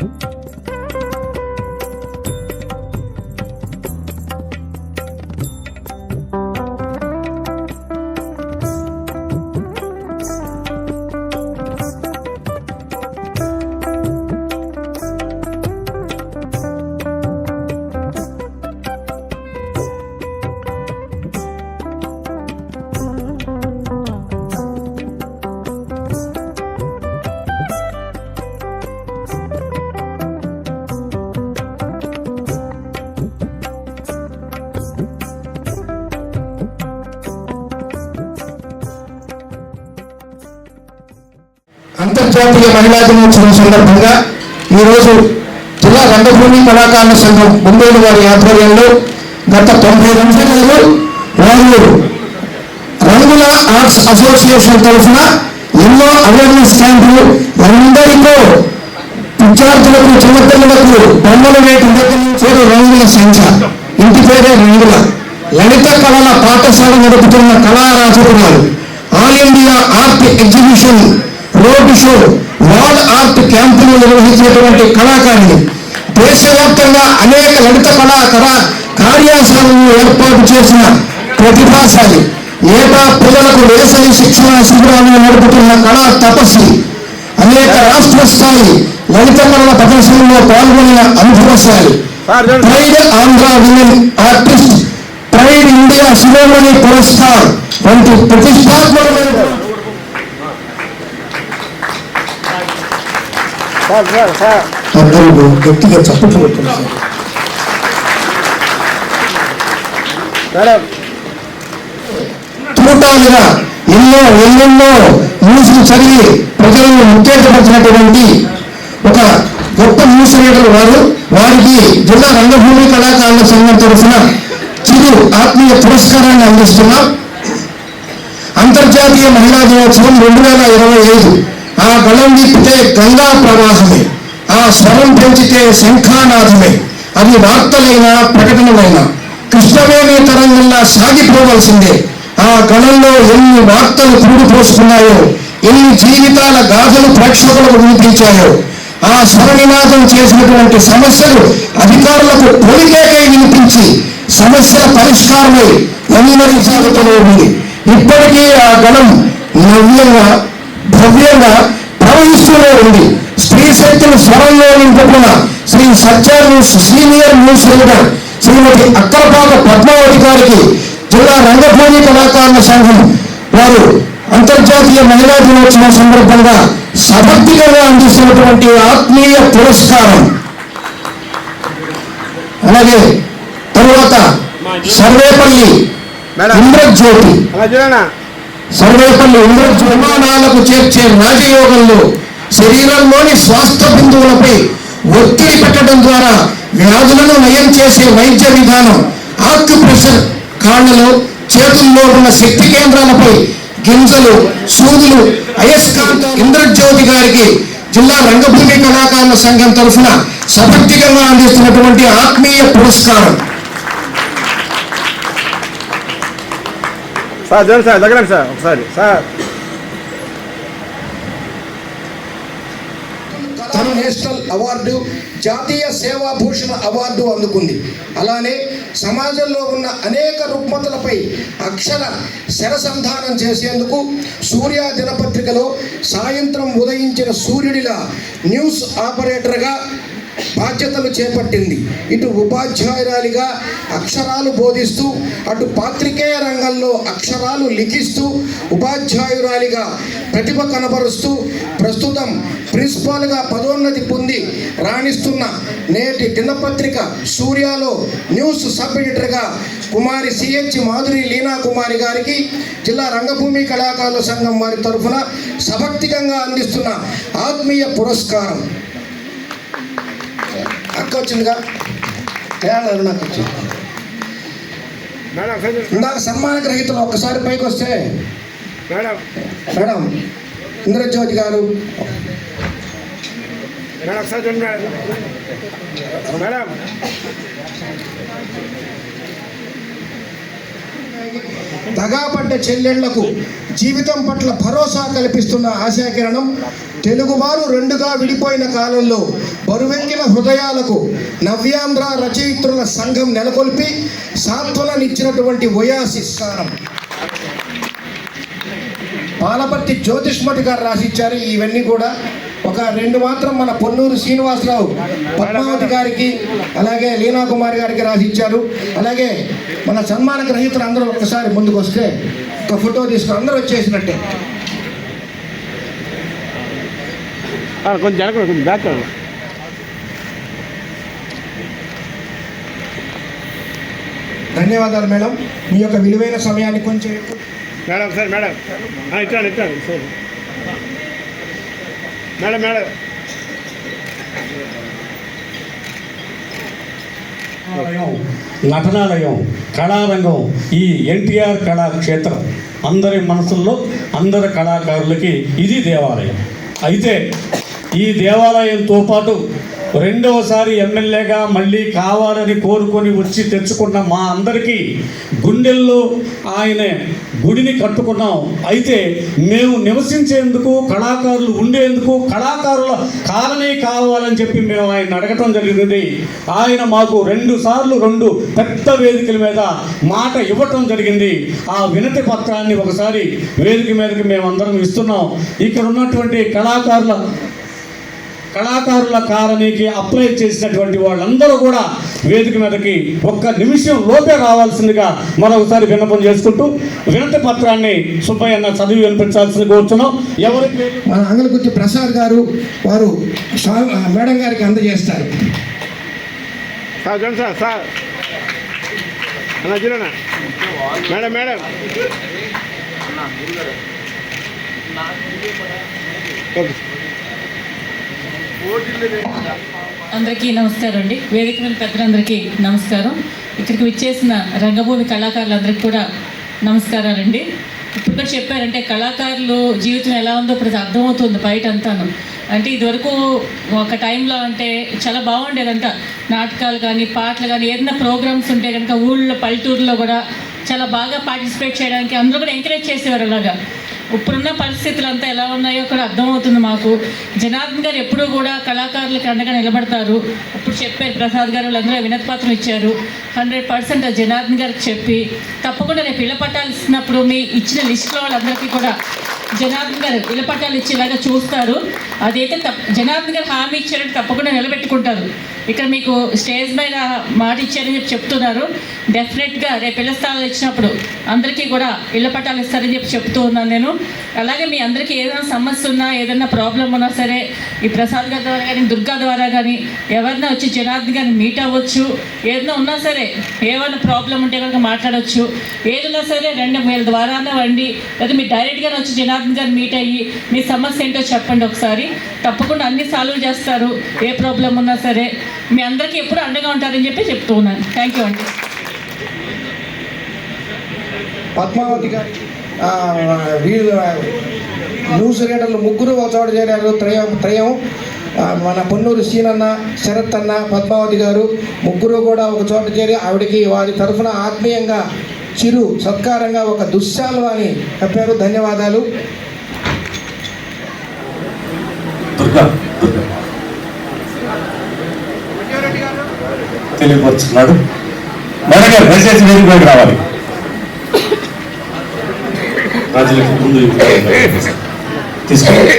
Papo అంతర్జాతీయ మహిళా దినోత్సవం సందర్భంగా ఈరోజు జిల్లా రంగభూమి కళాకారుల సంఘం ఒంగోలు వారి ఆధ్వర్యంలో గత తొంభై నిమిషాలలో వారు రంగుల ఆర్ట్స్ అసోసియేషన్ తరఫున ఎన్నో అవేర్నెస్ క్యాంపులు ఎందరికో విద్యార్థులకు చిన్నపిల్లలకు బొమ్మలు వేయటం దగ్గర నుంచి రంగుల సంఖ్య ఇంటి పేరే రంగుల. లలిత కళల పాఠశాల నడుపుతున్న కళారాజకుమారు all India art exhibition road show wall art క్యాంపులు నిర్వహించినటువంటి కళాకారులు దేశవ్యాప్తంగా అనేక లలిత కళా కళా కార్యాశాలను ఏర్పాటు చేసిన ప్రతిభాశాలి ఏటా పిల్లలకు వేసవి శిక్షణ శిబిరాలను నడుపుతున్న కళా తపస్వి అనేక రాష్ట్ర స్థాయి లలిత కళల ప్రదర్శనలో పాల్గొనిన అనుభవశాలి pride Andhra women artist pride India Shiromani Puraskar వంటి ప్రతిష్టాత్మకమైన అందరూ గట్టిగా చప్పట్లు కొట్టున్నారు చూడాలిగా ఎన్నో ఎన్నెన్నో న్యూస్లు చదివి ప్రజలను ఉత్తేజపరిచినటువంటి ఒక గొప్ప న్యూస్ రీడర్ వారు వారికి జిల్లా రంగభూమి కళాకారుల సంఘం తరఫున చిరు ఆత్మీయ పురస్కారాన్ని అందిస్తున్నాం అంతర్జాతీయ మహిళా దినోత్సవం రెండు వేల ఇరవై ఐదు. ఆ గళం విప్పితే గంగా ప్రవాహమే. ఆ స్వరం పెంచితే శంఖానాథమే అది వార్తలైనా ప్రకటనలైనా. కృష్ణవేణి తరంగంలా సాగిపోవలసిందే. ఆ గణంలో ఎన్ని వార్తలు పురుడు పోసుకున్నాయో ఎన్ని జీవితాల గాథలు ప్రేక్షకులకు వినిపించాయో. ఆ స్వరనినాదం చేసినటువంటి సమస్యలు అధికారులకు పొలికేకై వినిపించి సమస్యల పరిష్కారమై అందరి జాగ్రత్తలో ఉంది. ఇప్పటికీ ఆ గణం నవ్యంగా భవ్యంగా ప్రవహిస్తూనే ఉంది. స్త్రీ శక్తిని స్వరంలో నింపుకున్న Sri Satya news senior news reader Shrimati Akkalapaka Padmavathi గారికి జిల్లా రంగభూమి కళాకారుల సంఘం వారు అంతర్జాతీయ మహిళా దినోత్సవం సందర్భంగా సమర్థికంగా అందిస్తున్నటువంటి ఆత్మీయ పురస్కారం. అలాగే తరువాత సర్వేపల్లి ఇంద్రజ్యోతి. సర్వేపల్లి ఇంద్రజ్యోతి విమానాలకు చేర్చే రాజయోగంలో శరీరంలోని స్వాస్థ బిందువులపై ఒత్తిడి పెట్టడం ద్వారా వ్యాధులను నయం చేసే వైద్య విధానం ఆక్యుప్రెషర్ కాళ్ళలో చేతుల్లో ఉన్న శక్తి కేంద్రాలపై గింజలు సూదులు అయస్కాంత ఇంద్రజ్యోతి గారికి జిల్లా రంగభూమి కళాకారుల సంఘం తరఫున సభక్తికంగా అందిస్తున్నటువంటి ఆత్మీయ పురస్కారం. సార్ చూడండి సార్ దగ్గరండి సార్ ఒకసారి. సార్. తను నేషనల్ అవార్డు జాతీయ సేవా భూషణ అవార్డు అందుకుంది. అలానే సమాజంలో ఉన్న అనేక రుగ్మతలపై అక్షర శరసంధానం చేసేందుకు సూర్య దినపత్రికలో సాయంత్రం ఉదయించిన సూర్యుడిలా న్యూస్ ఆపరేటర్గా బాధ్యతలు చేపట్టింది. ఇటు ఉపాధ్యాయురాలిగా అక్షరాలు బోధిస్తూ అటు పాత్రికేయ రంగంలో అక్షరాలు లిఖిస్తూ ఉపాధ్యాయురాలిగా ప్రతిభ కనబరుస్తూ ప్రస్తుతం ప్రిన్సిపాల్గా పదోన్నతి పొంది రాణిస్తున్న నేటి దినపత్రిక సూర్యాలో న్యూస్ సబ్ ఎడిటర్గా కుమారి సిహెచ్ మాధురి లీనా కుమారి గారికి జిల్లా రంగభూమి కళాకారుల సంఘం వారి తరఫున సభక్తికంగా అందిస్తున్న ఆత్మీయ పురస్కారం. అక్క వచ్చిందిగా? ఏడాది నాకు వచ్చింది. ఇందాక సన్మాన గ్రహీతలు ఒక్కసారి పైకి వస్తే. మేడం. మేడం ఇంద్రజ్యోతి గారు. మేడం ఒకసారి చూడండి మేడం మేడం దగాపడ్డ చెల్లెళ్ళకు జీవితం పట్ల భరోసా కల్పిస్తున్న ఆశాకిరణం తెలుగువారు రెండుగా విడిపోయిన కాలంలో బరువెక్కిన హృదయాలకు నవ్యాంధ్ర రచయిత్రుల సంఘం నెలకొల్పి సాంత్వననిచ్చినటువంటి వయాసిస్ పాలపర్తి జ్యోతిష్మతి గారు రాసిచ్చారు. ఇవన్నీ కూడా ఒక రెండు మాత్రం మన పొన్నూరు శ్రీనివాసరావు పద్మావతి గారికి అలాగే లీనా కుమార్ గారికి రాసిచ్చారు. అలాగే మన సన్మాన గ్రహీతలు అందరూ ఒకసారి ముందుకు వస్తే ఒక ఫోటో తీసుకుని అందరూ వచ్చేసినట్టే. ఆ, కొంచెం కొంచెం బ్యాక్. ధన్యవాదాలు మేడం. మీ యొక్క విలువైన సమయాన్ని కొంచెం ఎక్కువ మేడం ఒకసారి మేడం. ఇట్లాండి ఇట్లాండి సరే. Madam madam. కళాలయం నటనాలయం కళారంగం ఈ ఎన్టీఆర్ కళాక్షేత్రం అందరి మనసుల్లో అందరి కళాకారులకి ఇది దేవాలయం. అయితే ఈ దేవాలయంతో పాటు రెండవసారి ఎమ్మెల్యేగా మళ్ళీ కావాలని కోరుకొని వచ్చి తెచ్చుకున్న మా అందరికీ గుండెల్లో ఆయన గుడిని కట్టుకున్నాం. అయితే మేము నివసించేందుకు కళాకారులు ఉండేందుకు కళాకారుల కాలనీ కావాలని చెప్పి మేము ఆయన అడగటం జరిగింది. ఆయన మాకు రెండు సార్లు రెండు పెద్ద వేదికల మీద మాట ఇవ్వటం జరిగింది. ఆ వినతి పత్రాన్ని ఒకసారి వేదిక మీదకి మేమందరం ఇస్తున్నాం. ఇక్కడ ఉన్నటువంటి కళాకారుల కళాకారుల కాలనీకి అప్లై చేసినటువంటి వాళ్ళందరూ కూడా వేదిక మీదకి ఒక్క నిమిషం లోపే రావాల్సిందిగా మరొకసారి విన్నపం చేసుకుంటూ వినతి పత్రాన్ని సుబ్బయ్యన్న చదివి వినిపించాల్సింది కోరుతున్నాం ఎవరి పేరు మన అంగలగుత్తి ప్రసాద్ గారు వారు మేడం గారికి అందజేస్తారు. సార్ చూడనా మేడం మేడం. ఓకే. అందరికీ నమస్కారం అండి వేదిక మీద పెద్దలందరికీ నమస్కారం. ఇక్కడికి విచ్చేసిన రంగభూమి కళాకారులందరికీ కూడా నమస్కారాలండి. ఇప్పుడు కూడా చెప్పారంటే కళాకారులు జీవితం ఎలా ఉందో ఇప్పుడు అర్థమవుతుంది బయట అంతాను అంటే ఇదివరకు ఒక టైంలో అంటే చాలా బాగుండేదంతా నాటకాలు కానీ పాటలు కానీ ఏదైనా ప్రోగ్రామ్స్ ఉంటే కనుక ఊళ్ళో పల్లెటూరులో కూడా చాలా బాగా పార్టిసిపేట్ చేయడానికి అందరూ కూడా ఎంకరేజ్ చేసేవారు అలాగా. ఇప్పుడున్న పరిస్థితులు అంతా ఎలా ఉన్నాయో కూడా అర్థమవుతుంది మాకు. జనార్దన్ గారు ఎప్పుడూ కూడా కళాకారులకు అండగా నిలబడతారు. ఇప్పుడు చెప్పారు ప్రసాద్ గారు వాళ్ళందరూ వినతి పత్రం ఇచ్చారు. హండ్రెడ్ పర్సెంట్ జనార్దన్ గారికి చెప్పి తప్పకుండా రేపు ఇళ్ళ పట్టాలు మీ ఇచ్చిన లిస్టులో వాళ్ళందరికీ కూడా జనార్దన్ గారు ఇళ్ళ పట్టాలు ఇచ్చేలాగా చూస్తారు. అదైతే తప్ప జనార్దన్ గారు హామీ ఇచ్చారంటే తప్పకుండా నిలబెట్టుకుంటారు. ఇక్కడ మీకు స్టేజ్ మీద మాట ఇచ్చారని చెప్పి చెప్తున్నారు. డెఫినెట్గా రేపు ఇళ్ళ స్థలాలు ఇచ్చినప్పుడు అందరికీ కూడా ఇళ్ళ పట్టాలు ఇస్తారని చెప్పి చెప్తూ ఉన్నాను నేను. అలాగే మీ అందరికీ ఏదైనా సమస్య ఉన్నా ఏదైనా ప్రాబ్లం ఉన్నా సరే ఈ ప్రసాద్ గారి ద్వారా కానీ దుర్గా ద్వారా కానీ ఎవరైనా వచ్చి జనార్దన్ గారిని మీట్ అవ్వచ్చు. ఏదైనా ఉన్నా సరే ఏమైనా ప్రాబ్లం ఉంటే కనుక మాట్లాడవచ్చు ఏదైనా సరే రెండు వీళ్ళ ద్వారానే వండి లేదా మీరు డైరెక్ట్గా వచ్చి జనార్దన్ గారిని మీట్ అయ్యి మీ సమస్య ఏంటో చెప్పండి ఒకసారి. తప్పకుండా అన్ని సాల్వ్ చేస్తారు. ఏ ప్రాబ్లం ఉన్నా సరే. మీ అందరికీ ఎప్పుడు అండగా ఉంటారని చెప్పి చెప్తూ ఉన్నాను. థ్యాంక్ యూ అండి. పద్మావతి గారి ఆ, న్యూస్ రీడర్లు ముగ్గురు ఒక చోట చేరారు. త్రయం త్రయం. మన పొన్నూరు సీనన్న శరత్ అన్న పద్మావతి గారు ముగ్గురు కూడా ఒక చోట చేరి ఆవిడకి వారి తరఫున ఆత్మీయంగా చిరు సత్కారంగా ఒక దుశ్శాలు అని చెప్పారు. ధన్యవాదాలు. దుర్గా దుర్గా. తెలియపరుచున్నాడు మేడం దయచేసి వేదిక పైకి రావాలి. రాజులకి ముందు తీసుకోండి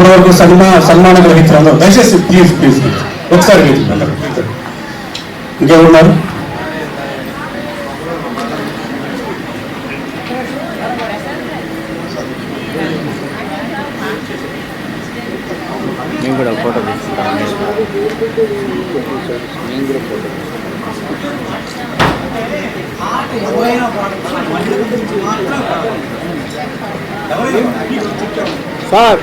ఇప్పటి వరకు సన్మా సన్మానం గ్రహీతలు అందరూ దయచేసి ప్లీజ్ ప్లీజ్ ప్లీజ్ ఒకసారి వేదిక ఇంకెవరున్నారు నేను కూడా ఫోటో తీసుకుంటాను. Sir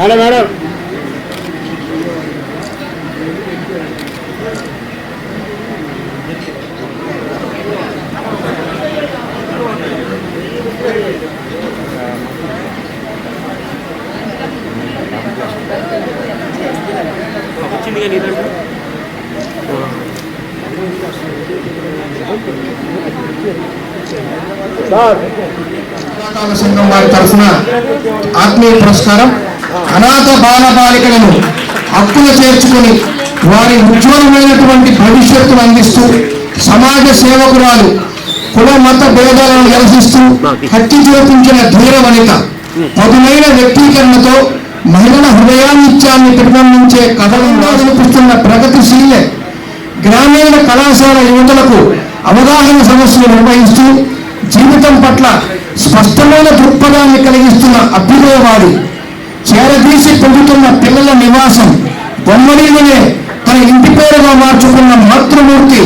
madam madam. వచ్చిందిగా నీ దగ్గర సంఘం వారి తరఫున ఆత్మీయ పురస్కారం అనాథ బాలబాలికలను హక్కున చేర్చుకొని వారి ఉజ్వలమైనటువంటి భవిష్యత్తును అందిస్తూ సమాజ సేవకురాలు కుల మత భేదాలను నిరసిస్తూ హత్య చూపించిన ధీర వనిత పదునైన వ్యక్తీకరణతో మహిళల హృదయాన్నిత్యాన్ని ప్రతిబింబించే కథలంగా వినిపిస్తున్న ప్రగతిశీలే గ్రామీణ కళాశాల యువతలకు అవగాహన సమస్యలు నిర్వహిస్తూ జీవితం పట్ల స్పష్టమైన దృక్పథాన్ని కలిగిస్తున్న అభ్యుదయవాది చేరదీసి పొందుతున్న పిల్లల నివాసం బొమ్మడీలనే తన ఇంటి పేరుగా మార్చుకున్న మాతృమూర్తి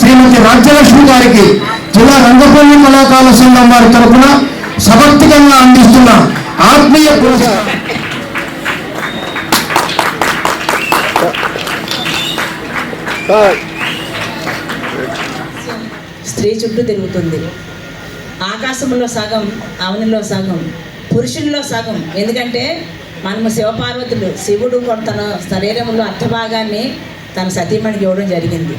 శ్రీమతి రాజ్యలక్ష్మి గారికి జిల్లా రంగపల్లి కళాకారుల సంఘం వారి తరపున సమర్థికంగా అందిస్తున్న ఆత్మీయ పురస్కారం స్త్రీ చుట్టూ తిరుగుతుంది. ఆకాశంలో సగం అవనిలో సగం పురుషుల్లో సగం. ఎందుకంటే మనము శివపార్వతులు శివుడు కూడా తన శరీరంలో అర్థభాగాన్ని తన సతీమణికి ఇవ్వడం జరిగింది.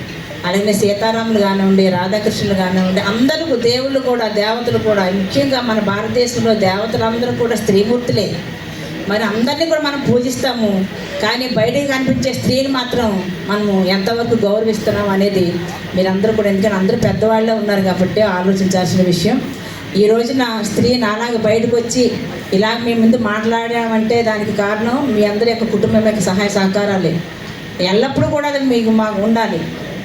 అలాగే సీతారాములు కానివ్వండి రాధాకృష్ణులు కానివ్వండి అందరూ దేవుళ్ళు కూడా దేవతలు కూడా ముఖ్యంగా మన భారతదేశంలో దేవతలందరూ కూడా స్త్రీమూర్తులే. మరి అందరినీ కూడా మనం పూజిస్తాము. కానీ బయటకు కనిపించే స్త్రీని మాత్రం మనము ఎంతవరకు గౌరవిస్తున్నాం అనేది మీరందరూ కూడా ఎందుకంటే అందరూ పెద్దవాళ్ళే ఉన్నారు కాబట్టి ఆలోచించాల్సిన విషయం. ఈ రోజున స్త్రీ నాలాగా బయటకు వచ్చి ఇలా మీ ముందు మాట్లాడామంటే దానికి కారణం మీ అందరి యొక్క కుటుంబం యొక్క సహాయ సహకారాలే. ఎల్లప్పుడూ కూడా అది మీకు మాకు ఉండాలి.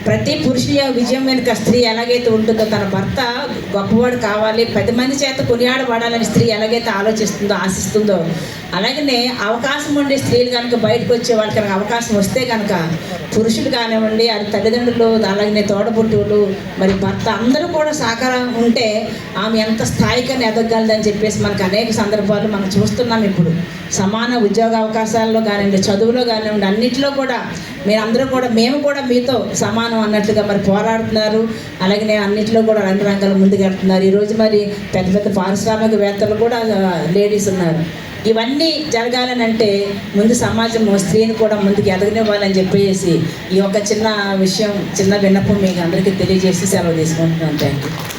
ప్రతి పురుషుని విజయం వెనుక స్త్రీ ఎలాగైతే ఉంటుందో తన భర్త గొప్పవాడు కావాలి పది మంది చేత కొనియాడబడాలని స్త్రీ ఎలాగైతే ఆలోచిస్తుందో ఆశిస్తుందో అలాగనే అవకాశం ఉండే స్త్రీలు కనుక బయటకు వచ్చే వాళ్ళకి కనుక అవకాశం వస్తే కనుక పురుషులు కానివ్వండి అది తల్లిదండ్రులు అలాగనే తోడబుట్టువులు మరి భర్త అందరూ కూడా సహకారం ఉంటే ఆమె ఎంత స్థాయికని ఎదగలదని చెప్పేసి మనకు అనేక సందర్భాలు మనం చూస్తున్నాం ఇప్పుడు. సమాన ఉద్యోగ అవకాశాల్లో కానివ్వండి చదువులో కానివ్వండి అన్నింటిలో కూడా మీరందరూ కూడా మేము కూడా మీతో సమానం అన్నట్లుగా మరి పోరాడుతున్నారు. అలాగే అన్నింటిలో కూడా అన్ని రంగాలు ముందుకెళ్తున్నారు ఈరోజు మరి పెద్ద పెద్ద పారిశ్రామికవేత్తలు కూడా లేడీస్ ఉన్నారు. ఇవన్నీ జరగాలని అంటే ముందు సమాజం స్త్రీని కూడా ముందుకు ఎదగనివ్వాలని చెప్పేసి ఈ యొక్క చిన్న విషయం చిన్న విన్నపం మీకు అందరికీ తెలియజేసి సెలవు తీసుకుంటున్నాను. Thank you